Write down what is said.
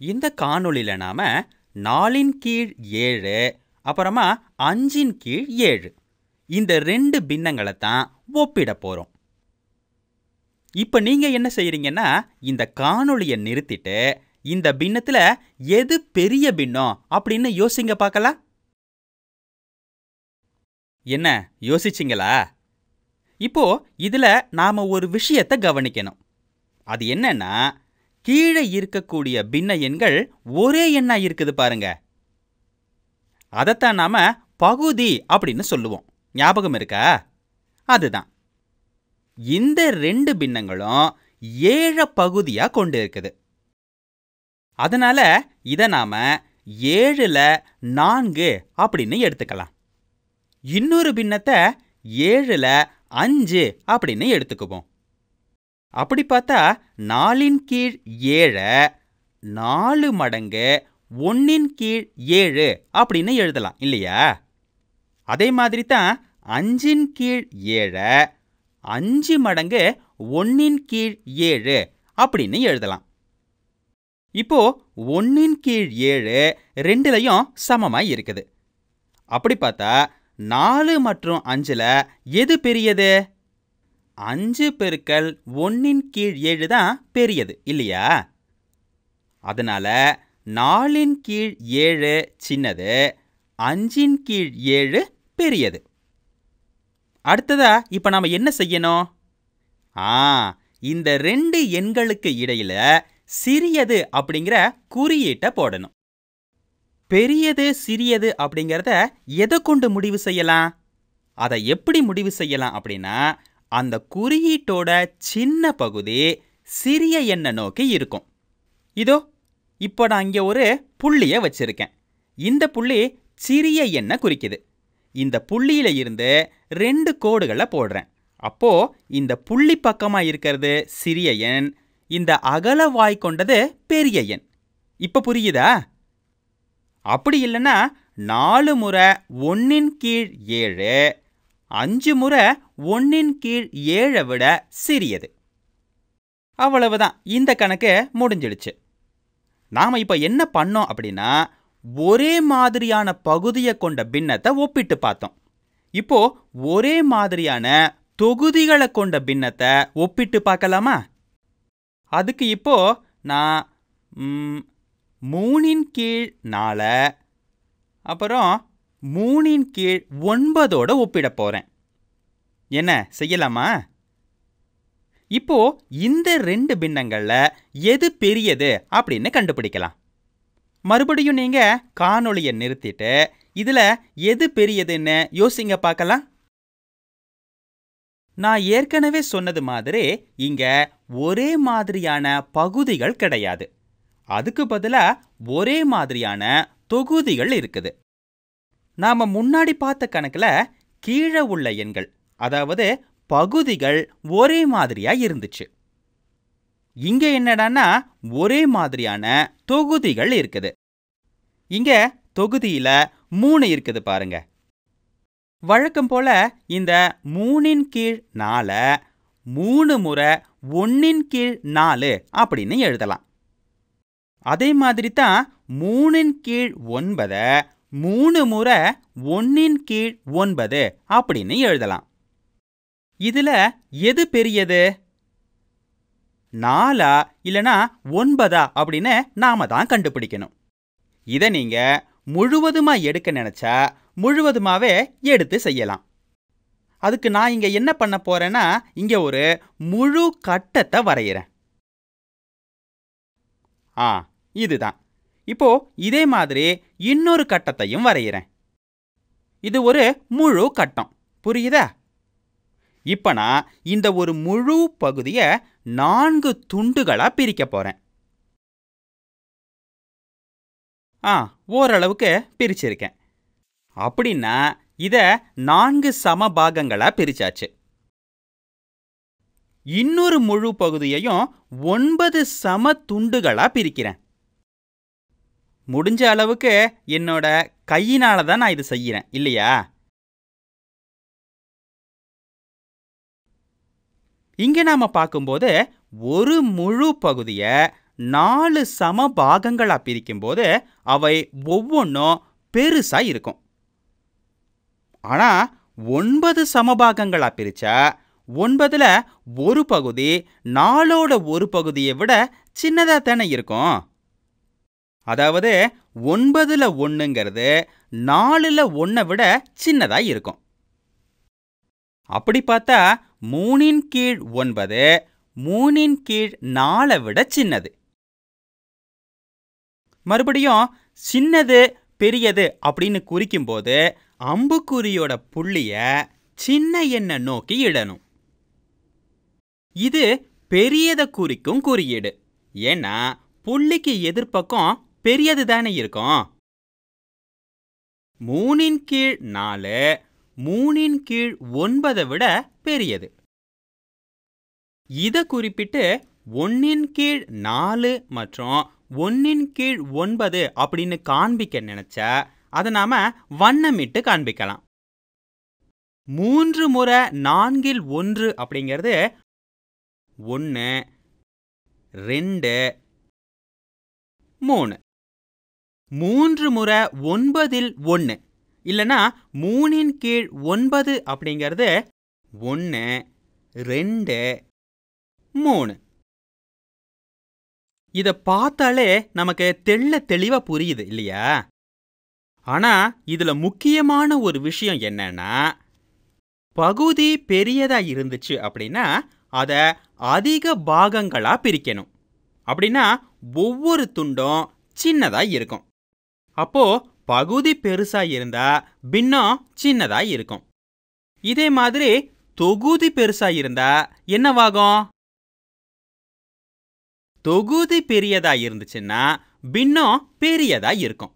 இந்த காணொளியில நாம் நாலின் கீழ் ஏழு அப்புறமா அஞ்சின் கீழ் ஏழு. இந்த ரெண்டு பின்னங்களை தான் ஒப்பிட போகிறோம் இப்போ நீங்கள் என்ன செய்கிறீங்கன்னா இந்த காணொளியை நிறுத்திட்டு இந்த பின்னத்தில் எது பெரிய பின்னம் அப்படின்னு யோசிங்க பார்க்கலாம். என்ன யோசிச்சிங்களா? இப்போ இதில் நாம் ஒரு விஷயத்தை கவனிக்கணும். அது என்னன்னா கீழே இருக்கக்கூடிய பின்ன எண்கள் ஒரே எண்ணா இருக்குது பாருங்க. அதைத்தான் நாம பகுதி அப்படின்னு சொல்லுவோம். ஞாபகம் இருக்கா? அதுதான். இந்த ரெண்டு பின்னங்களும் ஏழ பகுதியா கொண்டு இருக்குது. அதனால இதை நாம ஏழுல நான்கு அப்படின்னு எடுத்துக்கலாம். இன்னொரு பின்னத்தை ஏழுல அஞ்சு அப்படின்னு எடுத்துக்குவோம். அப்படி பார்த்தா நாலின் கீழ் ஏழை நாலு மடங்கு ஒன்னின் கீழ் ஏழு அப்படின்னு எழுதலாம் இல்லையா? அதே மாதிரி தான் அஞ்சின் கீழ் ஏழை அஞ்சு மடங்கு ஒன்னின் கீழ் ஏழு அப்படின்னு எழுதலாம். இப்போ ஒன்னின் கீழ் ஏழு ரெண்டுலையும் சமமாய் இருக்குது. அப்படி பார்த்தா நாலு மற்றும் அஞ்சுல எது பெரியது? அஞ்சு பெருக்கல் ஒன்னின் கீழ் ஏழு தான் பெரியது இல்லையா? அதனால நாலின் கீழ் ஏழு சின்னது அஞ்சின் கீழ் ஏழு பெரியது. அடுத்ததா இப்போ நாம் என்ன செய்யணும்? ஆ இந்த ரெண்டு எண்களுக்கு இடையில சிறியது அப்படிங்கிற குறியீட்டை போடணும். பெரியது சிறியது அப்படிங்கிறத எதை கொண்டு முடிவு செய்யலாம்? அதை எப்படி முடிவு செய்யலாம் அப்படின்னா அந்த குறியீட்டோட சின்ன பகுதி சிறிய எண்ணை நோக்கி இருக்கும். இதோ இப்போ நான் இங்கே ஒரு புள்ளியை வச்சிருக்கேன். இந்த புள்ளி சிறிய எண்ணை குறிக்குது. இந்த புள்ளியில இருந்து ரெண்டு கோடுகளை போடுறேன். அப்போ இந்த புள்ளி பக்கமா இருக்கிறது சிறிய எண் இந்த அகல வாய் கொண்டது பெரிய எண். இப்போ புரியுதா? அப்படி இல்லைன்னா நாலு முறை ஒன்னின் கீழ் ஏழு அஞ்சு முறை ஒன்னின் கீழ் ஏழை விட சிறியது. அவ்வளவுதான். இந்த கணக்கு முடிஞ்சிடுச்சு. நாம் இப்போ என்ன பண்ணோம் அப்படின்னா ஒரே மாதிரியான பகுதியை கொண்ட பின்னத்தை ஒப்பிட்டு பார்த்தோம். இப்போ ஒரே மாதிரியான தொகுதிகளை கொண்ட பின்னத்தை ஒப்பிட்டு பார்க்கலாமா? அதுக்கு இப்போ நான் மூணின் கீழ் நாலை அப்புறம் மூணின் கீழ் ஒன்பதோட ஒப்பிட போகிறேன் என்ன செய்யலாமா? இப்போ இந்த ரெண்டு பின்னங்களில் எது பெரியது அப்படின்னு கண்டுபிடிக்கலாம். மறுபடியும் நீங்க காணொளியை நிறுத்திட்டு இதுல எது பெரியதுன்னு யோசிங்க பார்க்கலாம். நான் ஏற்கனவே சொன்னது மாதிரி இங்க ஒரே மாதிரியான பகுதிகள் கிடையாது. அதுக்கு பதிலா ஒரே மாதிரியான தொகுதிகள் இருக்குது. நாம முன்னாடி பார்த்த கணக்குல கீழே உள்ள எண்கள் அதாவது பகுதிகள் ஒரே மாதிரியா இருந்துச்சு. இங்க என்னடான்னா ஒரே மாதிரியான தொகுதிகள் இருக்குது. இங்க தொகுதியில மூணு இருக்குது பாருங்க. வழக்கம் போல இந்த மூணின் கீழ் நாலை மூணு முறை ஒன்னின் கீழ் நாலு அப்படின்னு எழுதலாம். அதே மாதிரி தான் மூணின் கீழ் ஒன்பதை மூணு முறை ஒன்னின் கீழ் ஒன்பது அப்படின்னு எழுதலாம். இதுல எது பெரியது? நாலா இல்லனா ஒன்பதா அப்படின்னு நாம தான் கண்டுபிடிக்கணும். இதை நீங்க முழுவதுமா எடுக்க நினைச்சா முழுவதுமாவே எடுத்து செய்யலாம். அதுக்கு நான் இங்க என்ன பண்ண போறேன்னா இங்க ஒரு முழு கட்டத்தை வரைகிறேன் ஆ இதுதான். இப்போ இதே மாதிரி இன்னொரு கட்டத்தையும் வரைகிறேன். இது ஒரு முழு கட்டம். புரியுதா? இப்போ நான் இந்த ஒரு முழு பகுதியை நான்கு துண்டுகளாக பிரிக்க போறேன். ஆ ஓரளவுக்கு பிரிச்சிருக்கேன். அப்படின்னா இதை நான்கு சம பாகங்களா பிரிச்சாச்சு. இன்னொரு முழு பகுதியையும் ஒன்பது சம துண்டுகளாக பிரிக்கிறேன். முடிஞ்ச அளவுக்கு என்னோட கையினால தான் நான் இது செய்யறேன் இல்லையா? இங்க நாம பார்க்கும்போது ஒரு முழு பகுதியை நாலு சம பாகங்களாக பிரிக்கும்போது அவை ஒவ்வொன்றும் பெருசா இருக்கும். ஆனா ஒன்பது சமபாகங்களா பிரிச்சா ஒன்பதுல ஒரு பகுதி நாலோட ஒரு பகுதியை விட சின்னதா தானே இருக்கும்? அதாவது ஒன்பதில் ஒன்றுங்கிறது நாலில் ஒன்றை விட சின்னதாக இருக்கும். அப்படி பார்த்தா மூணின் கீழ் ஒன்பது மூணின் கீழ் நாலை விட சின்னது. மறுபடியும் சின்னது பெரியது அப்படின்னு குறிக்கும்போது அம்புக்குறியோட புள்ளிய சின்ன எண்ணை நோக்கி இடணும். இது பெரியதை குறிக்கும் குறியீடு. ஏன்னா புள்ளிக்கு எதிர்ப்பக்கம் பெரியது தானே இருக்கும்? மூணின் கீழ் நாலு மூணின் கீழ் ஒன்பதை விட பெரியது. இதை குறிப்பிட்டு ஒன்னின் கீழ் நாலு மற்றும் ஒன்னின் கீழ் ஒன்பது அப்படின்னு காண்பிக்க நினைச்சா அதை நாம வண்ணமிட்டு காண்பிக்கலாம். மூன்று முறை நான்கில் ஒன்று அப்படிங்கிறது ஒன்று ரெண்டு மூணு. மூன்று முறை ஒன்பதில் ஒன்று இல்லைன்னா மூணின் கீழ் ஒன்பது அப்படிங்கிறது ஒன்று ரெண்டு மூணு. இதை பார்த்தாலே நமக்கு தெள்ள தெளிவாக புரியுது இல்லையா? ஆனால் இதில் முக்கியமான ஒரு விஷயம் என்னன்னா பகுதி பெரியதாக இருந்துச்சு அப்படின்னா அதை அதிக பாகங்களாக பிரிக்கணும். அப்படின்னா ஒவ்வொரு துண்டும் சின்னதாக இருக்கும். அப்போ பகுதி பெருசா இருந்தா பின்னம் சின்னதா இருக்கும். இதே மாதிரி தொகுதி பெருசா இருந்தா என்னவாகும்? தொகுதி பெரியதா இருந்துச்சுன்னா பின்னம் பெரியதா இருக்கும்.